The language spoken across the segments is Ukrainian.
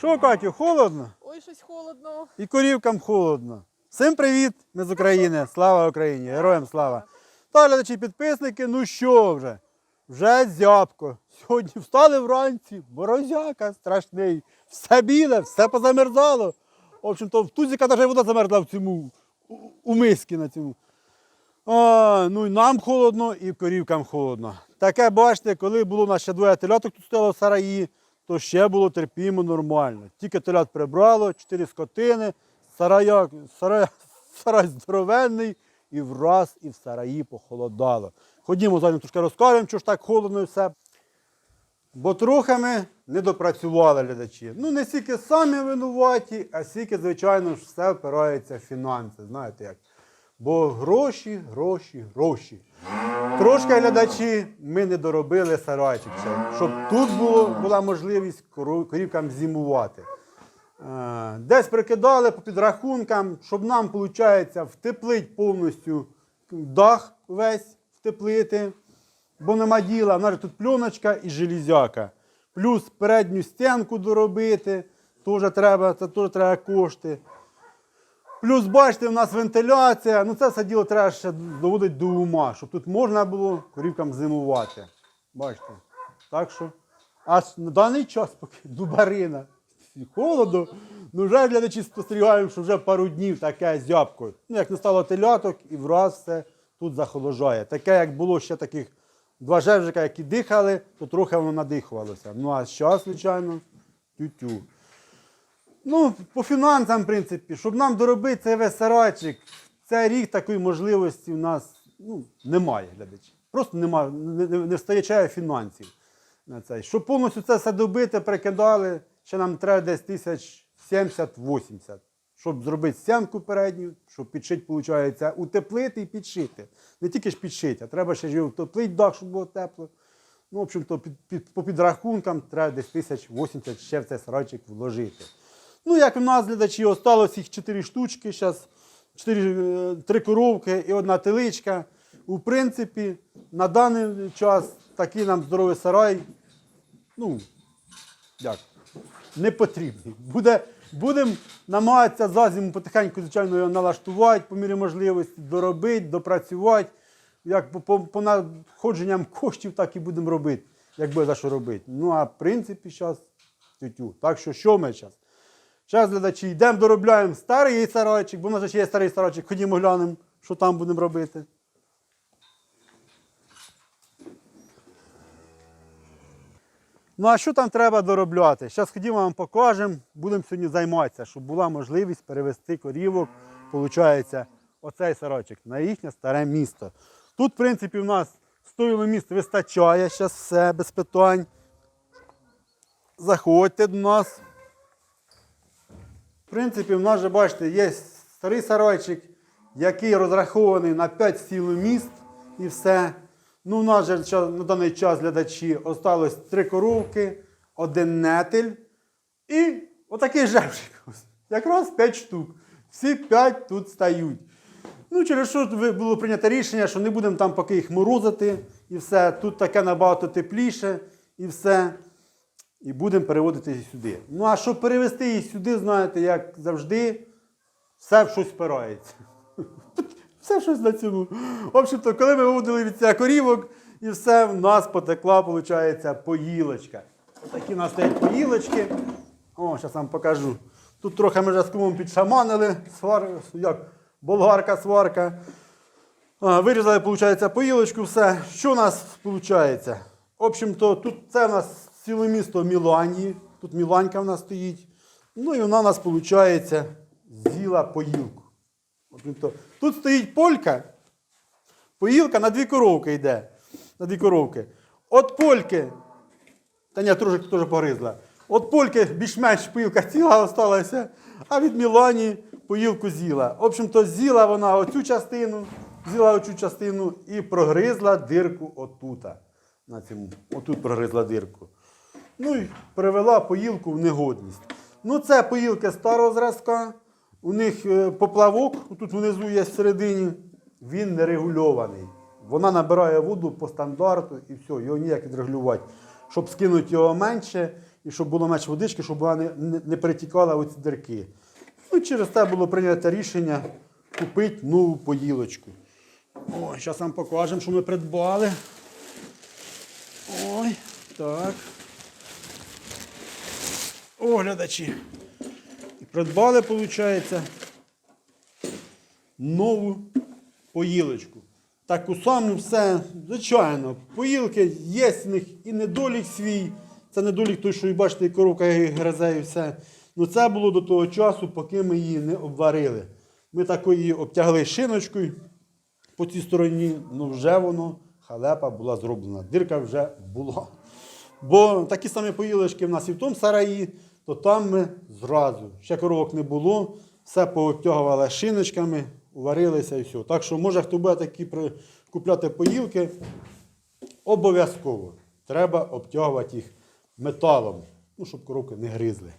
Що, Катю, холодно? Ой, щось холодно. І корівкам холодно. Всім привіт! Ми з України. Слава Україні! Героям слава! Та глядачі підписники, ну що вже? Вже зябко. Сьогодні встали вранці, морозяка страшний. Все біле, все позамерзало. В общем-то, в тузіка навіть вода замерзла в цьому, у, у миски на цьому. А, ну і нам холодно, і корівкам холодно. Таке, бачите, коли було у нас ще двоє теляток тут стояло в сараї, то ще було терпімо нормально. Тільки телят прибрало, чотири скотини, сарая, сарай, сарай здоровенний, і враз і в сараї похолодало. Ходімо за ним трошки розкажемо, що ж так холодно і все. Бо трохи ми не допрацювали глядачі. Ну, не стільки самі винуваті, а стільки, звичайно ж, все впирається в фінанси. Знаєте як? Бо гроші, гроші, гроші. Трошки глядачі ми не доробили сарайчик, щоб тут було, була можливість корівкам зимувати. Е, Десь прикидали по підрахункам, щоб нам, виходить, втеплить повністю дах весь втеплити, бо нема діла, в нас тут пленочка і железяка. Плюс передню стінку доробити, теж треба, це теж треба кошти. Плюс, бачите, у нас вентиляція. Ну це все діло треба ще доводити до ума, щоб тут можна було корівкам зимувати. Бачите. Так що, а на даний час, поки дубарина, і холодно, ну вже глядачі спостерігаємо, що вже пару днів таке зябко. Ну, як не стало теляток, і враз все тут захоложає. Таке, як було ще таких два жевжика, які дихали, то трохи воно надихувалося. Ну а зараз, звичайно, тю-тю. Ну, по фінансам, в принципі, щоб нам доробити цей весь сарайчик, цей рік такої можливості в нас ну, немає, глядачі. Просто немає, не, не, встачає фінансів на цей. Щоб повністю це все добити, прикидали, ще нам треба десь тисяч 70-80. Щоб зробити стінку передню, щоб підшити, виходить, утеплити і підшити. Не тільки ж підшити, а треба ще ж утеплити дах, щоб було тепло. Ну, в общем-то, під, під, по підрахункам треба десь тисяч 80 ще в цей сарайчик вложити. Ну, як в нас глядачі, осталось їх 4 штучки, зараз 4, 3 коровки і одна теличка. У принципі, на даний час такий нам здоровий сарай, ну, як, не потрібний. Буде, будемо намагатися за зиму потихеньку, звичайно, його налаштувати по мірі можливості, доробити, допрацювати. Як по, по, по надходженням коштів, так і будемо робити, як буде за що робити. Ну, а в принципі, зараз тютю. Так що, що ми зараз? Зараз, глядачі, йдемо доробляємо старий сарайчик, бо в нас ще є старий сарайчик. Ходімо глянемо, що там будемо робити. Ну, а що там треба доробляти? Зараз ходімо вам покажемо, будемо сьогодні займатися, щоб була можливість перевести корівок, виходить, оцей сарайчик на їхнє старе місто. Тут, в принципі, в нас стоїло місце вистачає, зараз все без питань. Заходьте до нас. В принципі, в нас же, бачите, є старий сарайчик, який розрахований на 5 стіл міст і все. Ну, у нас же на даний час глядачі осталось три коровки, один нетель і отакий жевжик. Ось. Якраз 5 штук. Всі 5 тут стають. Ну, через що було прийнято рішення, що не будемо там поки їх морозити і все. Тут таке набагато тепліше і все. І будемо переводити її сюди. Ну, а щоб перевести її сюди, знаєте, як завжди, все в щось спирається. Все щось на цьому. В общем-то, коли ми виводили від цих корівок, і все, в нас потекла, виходить, поїлочка. Такі у нас стоять поїлочки. О, зараз вам покажу. Тут трохи ми вже з кумом підшаманили, свар, як болгарка, сварка. А, Вирізали, виходить, поїлочку, все. Що у нас виходить? В общем-то, тут це у нас ціле місто Міланії. Тут Міланька в нас стоїть. Ну і вона у нас, виходить, з'їла поїлку. Тут стоїть полька, поїлка на дві коровки йде. На дві коровки. От польки, та ні, трошки теж погризла. От польки більш-менш пилка ціла залишилася, а від Мілані поїлку з'їла. В общем-то, з'їла вона оцю частину, з'їла оцю частину і прогризла дирку отута. На цьому. Отут прогризла дирку. Ну і привела поїлку в негодність. Ну, це поїлки старого зразка. У них е, поплавок, тут внизу є всередині, він не регульований. Вона набирає воду по стандарту і все, його ніяк відрегулювати. щоб скинути його менше і щоб було менше водички, щоб вона не, не, перетікала у ці дірки. Ну, через те було прийнято рішення купити нову поїлочку. Ой, зараз вам покажемо, що ми придбали. Ой, так. Глядачі. І Придбали, виходить, нову поїлочку. Таку саму все, звичайно, поїлки є в них і недолік свій. Це недолік той, що і бачите, і коровка і гризе і все. Ну це було до того часу, поки ми її не обварили. Ми такої обтягли шиночкою по цій стороні, ну вже воно, халепа була зроблена. Дирка вже була. Бо такі самі поїлочки в нас і в тому сараї, то там ми зразу. Ще коровок не було, все пообтягували шиночками, уварилися і все. Так що, може, хто буде такі купляти поїлки, обов'язково треба обтягувати їх металом, ну, щоб коровки не гризли.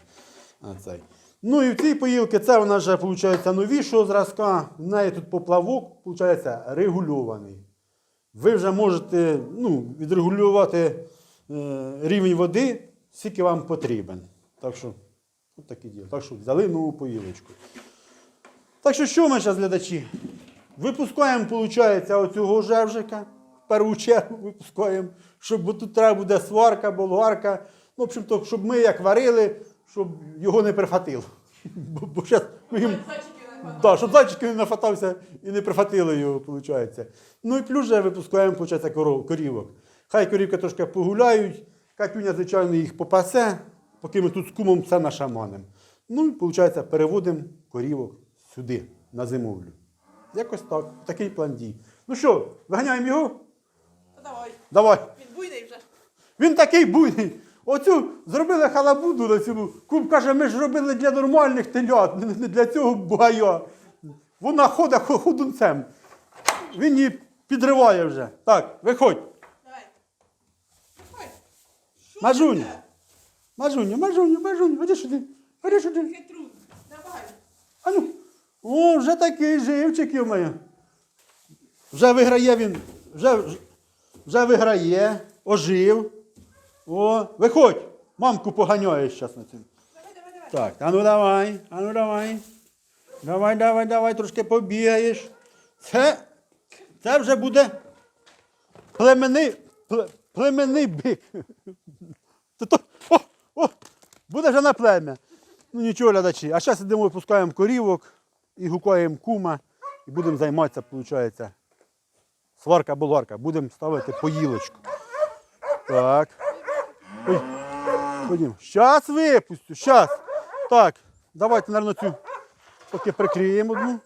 А цей. Ну і в цій поїлки це вона вже виходить новішого зразка. В неї тут поплавок, виходить, регульований. Ви вже можете ну, відрегулювати е, рівень води, скільки вам потрібен. Так що, от таке діло. Так що взяли нову поїлочку. Так що, що ми зараз, глядачі? Випускаємо, виходить, оцього жевжика. В першу чергу випускаємо, щоб бо тут треба буде сварка, болгарка. Ну, в общем, то, щоб ми як варили, щоб його не прихватило. Бо, бо щас ми їм Да, щоб зайчики не нафатався і не прихватили його, виходить. Ну і плюс вже випускаємо, виходить, корівок. Хай корівки трошки погуляють, Катюня, звичайно, їх попасе, поки ми тут з кумом все нашаманимо. Ну і, виходить, переводимо корівок сюди, на зимовлю. Якось так. Такий план дій. Ну що, виганяємо його? Давай. Давай. Він буйний вже. Він такий буйний. Оцю зробили халабуду на цьому. Кум каже, ми ж робили для нормальних телят, не для цього бугая. Вона ходить хо- ходунцем. Він її підриває вже. Так, виходь. Давай. Ой. Мажуню, мажуню, мажуню, ходи сюди. Ходи сюди. Хитрун. Давай. А ну. О, вже такий живчик, йомаю. Вже виграє він. Вже, вже виграє, ожив. О, виходь. Мамку поганяєш зараз на цьому. Давай, давай, давай. Так, а ну давай, а ну давай. Давай, давай, давай, трошки побігаєш. Це, це вже буде племенний, племенний бик. Буде вже на плем'я. Ну нічого, глядачі. А зараз йдемо, випускаємо корівок і гукаємо кума. І будемо займатися, виходить, сварка болгарка. Будемо ставити поїлочку. Так. Ой. Ходім. Щас випустю, щас. Так, давайте, мабуть, цю поки прикриємо одну.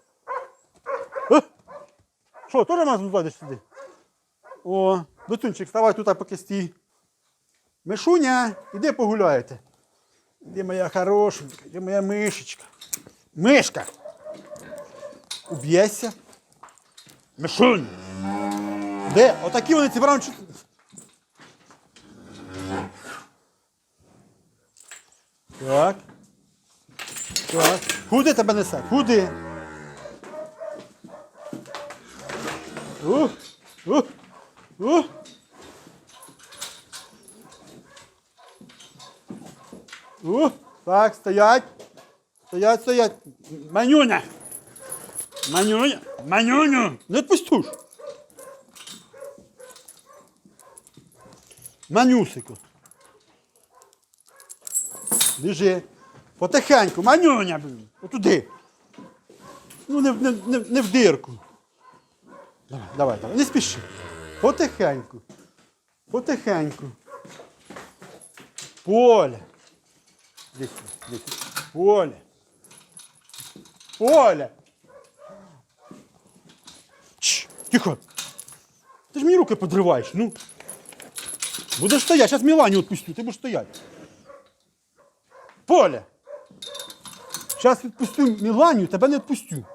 Е? Що, теж нас зайдеш сюди? О, доцюнчик, вставай тут поки стій. Мишуня, іди погуляєте. Де моя хорошенька, де моя мишечка? Мишка! Уб'єшся? Мишунь! Де? Отакі вони ці бранчі. Так. Так. Куди тебе несе? Куди? Ух, ух, ух. Ух. Так, стоять. Стоять, стоять. Манюня. Манюня. Манюню. Не пустуш. Манюсику. Біжи. Потихеньку, манюня, блін. Отуди. Ну, не, не, не, не в дирку. Давай, давай, давай. Не спіши. Потихеньку. Потихеньку. Поля. Дивіться, здесь. Поля. Поля. Ч, тихо. Ти ж мені руки подриваєш, ну. Будешь стоять. зараз Милане отпустю. ти будеш стоять. Поля! Сейчас відпустю Міланію, тебе не відпустю.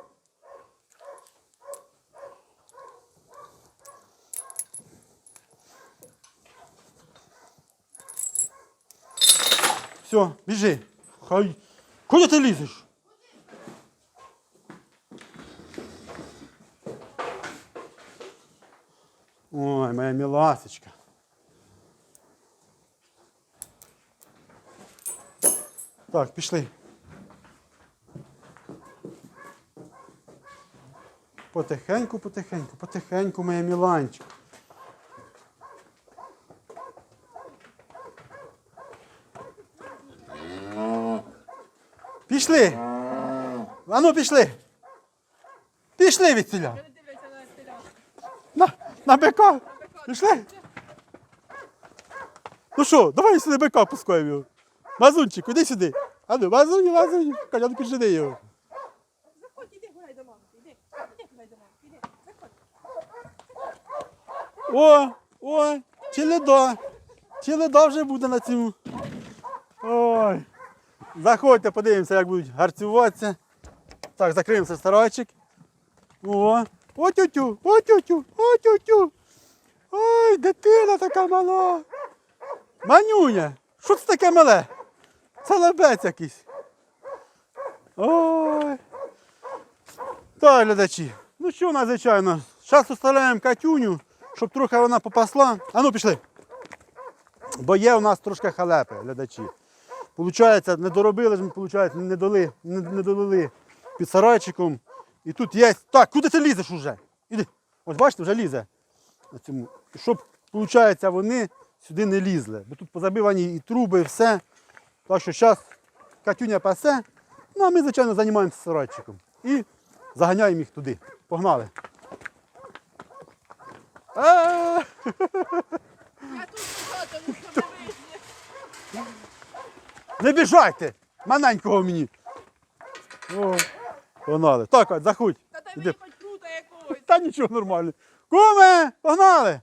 Все, біжи. Хай. Куди ти лізеш? Ой, моя міласочка. Так, пішли. Потихеньку, потихеньку, потихеньку, моя міланчика. Пішли. Ану, пішли. Пішли від ціля. На. На, бика. Пішли. Ну що, давай сюди бика пускаємо його. Мазунчик, іди сюди. Ану, мазуню, мазуню. Колян, його. Мамки. Іди. Заходь. О, о, челеда. Челеда вже буде на цьому. Ой. Заходьте, подивимося, як будуть гарцюватися. Так, закриємося старайчик. О, о тютю, о тютю, о тютю. Ой, дитина така мала. Манюня, що це таке мале? Це лебець якийсь. Ой. Так, глядачі. Ну що, надзвичайно, зараз оставляємо Катюню, щоб трохи вона попасла. А ну пішли. Бо є у нас трошки халепи, глядачі. Получається, не доробили ж ми, получається, не дали, не, не долили під сарайчиком. І тут є. Так, куди ти лізеш уже? Іди. Ось бачите, вже лізе. На цьому. Щоб, виходить, вони сюди не лізли. Бо тут позабивані і труби, і все. Так що зараз Катюня пасе. Ну а ми, звичайно, займаємося сарайчиком. І заганяємо їх туди. Погнали. Я тут лежати, ну що не вийде. Не біжайте! Маленького мені. О, погнали. Так, ось, заходь. Та дай Іди. мені хоч круто якогось. Та нічого нормально. Куме, погнали!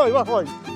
voy, voy, voy.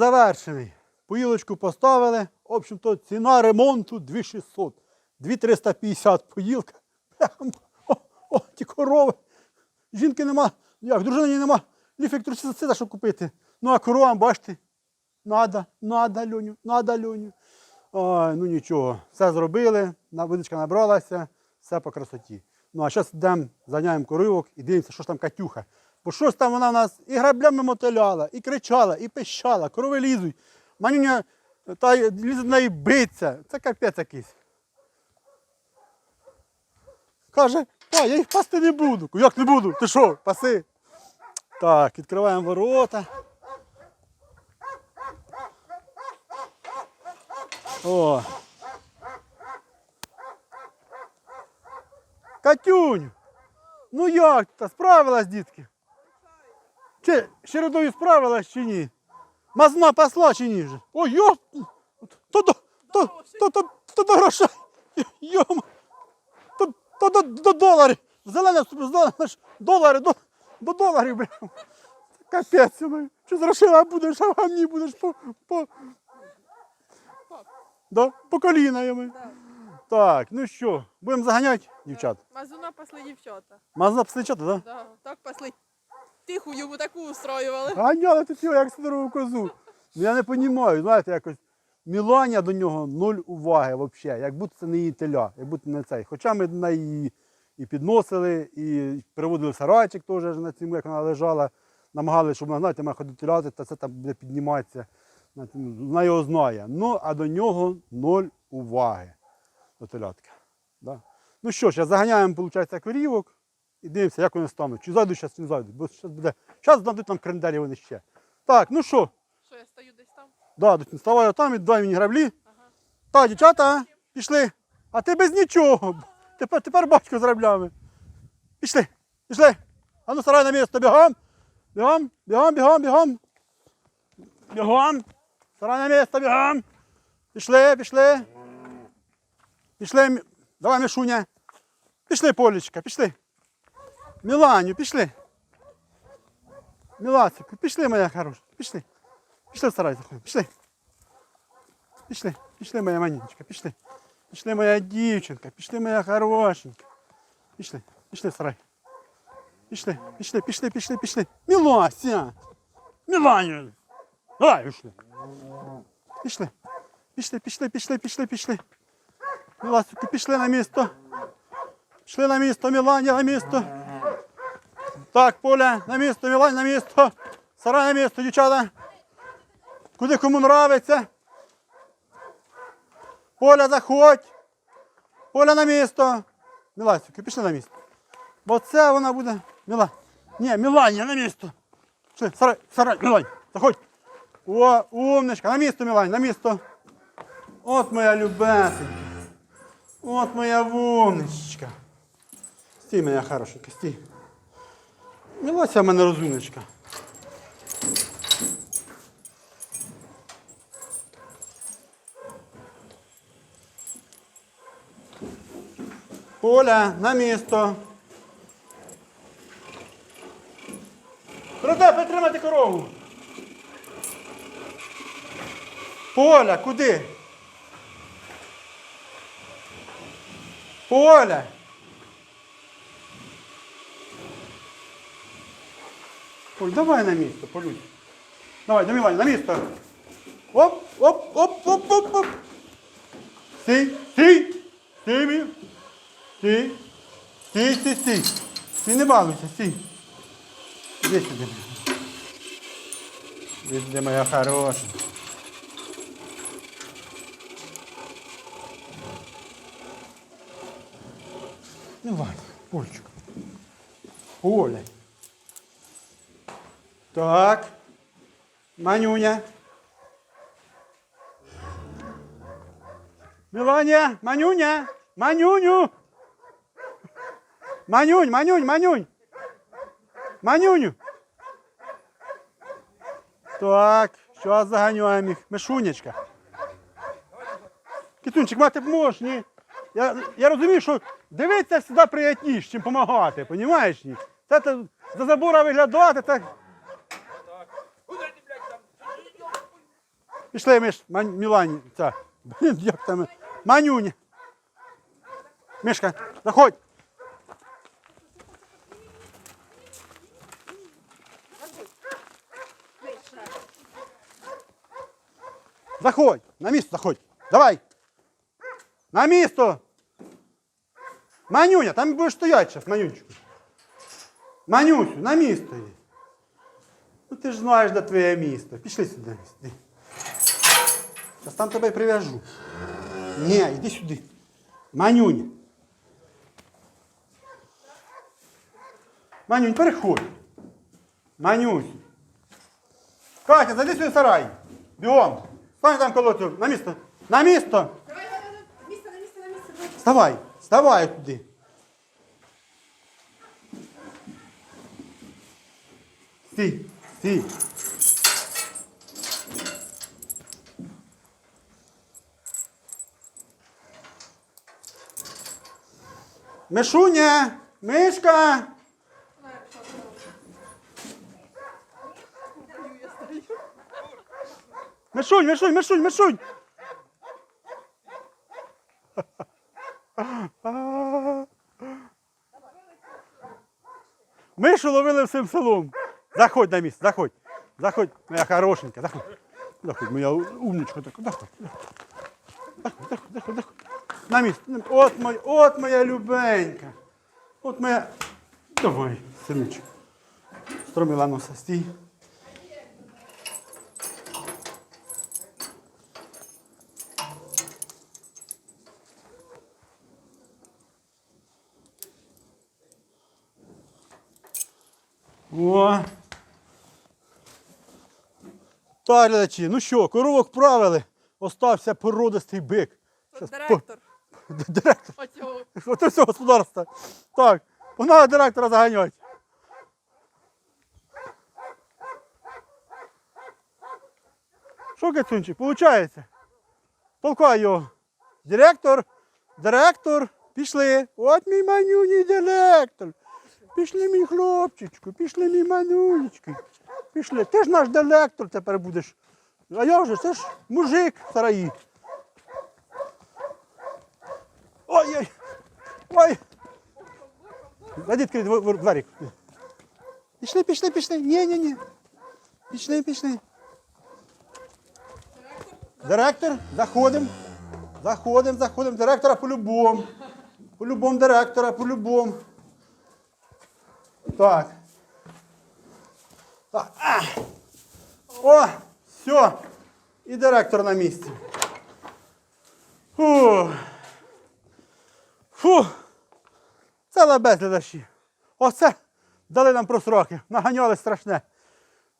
Завершений. Поїлочку поставили. В общем-то, ціна ремонту 2600. 2350 поїлка. Прямо. О, о, тільки корови. Жінки нема, як, дружини нема, ліфектруцида, щоб купити. Ну а коровам, бачите, надо, надо, Льоню, надо, Льоню. Ой, ну нічого, все зробили, водичка набралася, все по красоті. Ну а зараз йдемо, заняємо коривок і дивимося, що ж там Катюха. Бо щось там вона в нас і граблями мотиляла, і кричала, і пищала, корови лізуть. Манюня та лізе до неї биться. Це капець якийсь. Каже, а, я їх пасти не буду. Як не буду? Ти що, паси? Так, відкриваємо ворота. О. Катюнь! Ну як ти? Справилась, дітки? Чи чередою справилась чи ні? Мазна посла чи ні вже? Ой, йоп! То до, то, то, то, то до грошей! Йома! То, то до, до доларів! Зелене зелене ж долари, до, до доларів, бля! Капець, ми. Що з грошима будеш, а в гамні будеш по, по, да? по коліна йому. Да. Так, ну що, будемо заганяти, дівчат? Мазуна пасли дівчата. Мазна псличати, так? Да. Так пасли. Тиху йому таку устроювали. Ганяли тут його, як здорову козу. Ну я не розумію, знаєте, якось Міланя до нього нуль уваги взагалі, як будто це не її теля, як будто не цей. Хоча ми на її і підносили, і приводили сарайчик теж на цьому, як вона лежала, намагалися, щоб вона, знаєте, має ходити ляти, та це там буде підніматися. Вона його знає. Ну, а до нього нуль уваги. До телятки. Да? Ну що ж, я заганяємо, виходить, корівок і дивимося, як вони стануть. Чи зайдуть зараз, чи не зайдуть. Бо зараз буде. Зараз дадуть нам кренделі вони ще. Так, ну що, Що я стою десь там? да, Дутін, там і дай мені граблі. Ага. Так, дівчата, пішли. А ти без нічого. Тепер, тепер батько з граблями. Пішли, пішли. А ну сарай на місце, бігом. Бігом, бігом, бігом, бігом. Бігом. Сарай на місце, бігом. Пішли, пішли. Пішли. Давай, Мішуня. Пішли, Полічка, пішли. Міланю, пішли. Міласику, пішли, моя хороша, пішли. Пішли в сарай заходимо, пішли. Пішли, пішли, моя маніночка, пішли. Пішли, моя дівчинка, пішли, моя хорошенька. Пішли, пішли в сарай. Пішли, пішли, пішли, пішли, пішли. Мілася! Міланю! Давай, пішли. Пішли. Пішли, пішли, пішли, пішли, пішли. Міласику, пішли на місто. Пішли на місто, Міланя на місто. Так, Поля, на місто, Мілань на місто. Сарай на місто, дівчата. Куди кому нравиться. Поля, заходь. Поля на місто. Міласику, пішли на місто. Бо це вона буде. Міла. Ні, Міланя на місто. Пішли, сарай, Мілань, заходь. О, умничка, на місто, Мілань, на місто. От моя любесенька. От моя умничка. Стій, моя хорошенька, стій. Мілася в мене розумничка. Поля, на місто. Проте, притримати корову. Поля, куди? Поля. Поль, давай на місто, полюй. Давай, до Мілані, на місто. Оп, оп, оп, оп, оп, оп. Стій, стій, стій, мій. Стій, стій, стій, стій. Стій, не балуйся, стій. Іди сюди. Іди, моя хороша. Ну ладно, Олечка. Оля. Так. Манюня. Мелания, Манюня, Манюню. Манюнь, Манюнь, Манюнь. Манюню. Так, що заганяємо їх? Мишунечка. Китунчик, мати можеш, ні? Я, я розумію, що дивитися сюди приятніше, чим допомагати, розумієш? Це, це за забора виглядати, так. Пішли Миш, Мілані. Та. Блін, як там. Манюня. Мишка, заходь. Заходь, на місто заходь. Давай. На місто. Манюня, там будеш стоять зараз, Манюнчику. Манюсю, на місто. Ну ти ж знаєш, де твоє місто. Пішли сюди. на місто. Іди. Зараз там тебе й прив'яжу. Ні, йди сюди. Манюня. Манюнь, переходь. Манюсь. Катя, зайди сюди в сарай. Бігом. Стань там коло цього. На місто. На місто. Давай, давай, давай. Місце, на місце, на місце. давай. Вставай. Вставай туди. Стій. Стій. Мишуня! Мишка! Мишунь, Мишунь, Мишунь, Мишунь! Мишу ловили всім селом. Заходь на місце, заходь. Заходь, моя хорошенька, заходь. Заходь, моя умничка. Заходь, заходь, заходь, заходь. На місце. От моя, от моя любенька. От моя. Давай, синочок. Стромила носа, стій. О. Так, глядачі, ну що, коровок правили, остався породистий бик. Директор. Директор. Оцього. От господарства. Так, погнали директора заганяти. Що, Кацюнчик, виходить? Толкай його. Директор, директор, пішли. От мій манюній директор. Пішли мій хлопчичку, пішли мій манюнечки. Пішли. Ти ж наш директор тепер будеш. А я вже, це ж мужик в сараї. Ой-ой! Ой! Зайди відкрий двор- двор- дверик. Пішли, пішли, пішли. Ні, ні, ні. Пішли, пішли. Директор, заходимо. Заходимо, заходимо. Директора по-любому. По-любому директора, по-любому. Так. Так. А. О, все. І директор на місці. Фух. Фу! Це лебез глядачі. Оце дали нам просроки. Наганяли страшне.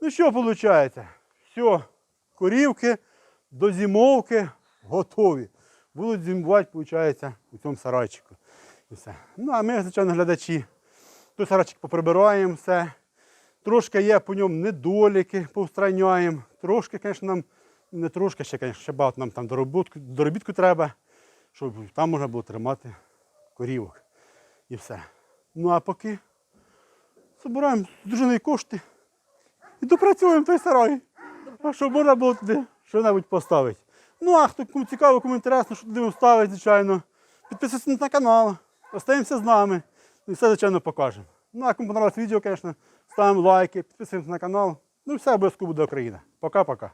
Ну що виходить? Все, корівки до зимовки готові. Будуть зимувати, виходить, у цьому сарайчику. І все. Ну, а ми, звичайно, глядачі, той сарайчик поприбираємо все. Трошки є по ньому недоліки, повстраняємо. Трошки, звісно, нам не трошки, ще, звісно, ще багато нам там доробітку, доробітку треба, щоб там можна було тримати корівок. І все. Ну а поки збираємо з дружиною кошти і допрацюємо той сарай. А щоб можна було туди що-небудь поставити. Ну а хто кому цікаво, кому інтересно, що туди ставить, звичайно, підписуйтесь на канал, остаємося з нами і все, звичайно, покажемо. Ну а кому понравилось відео, звісно, ставимо лайки, підписуємося на канал. Ну і все обов'язково буде Україна. Пока-пока.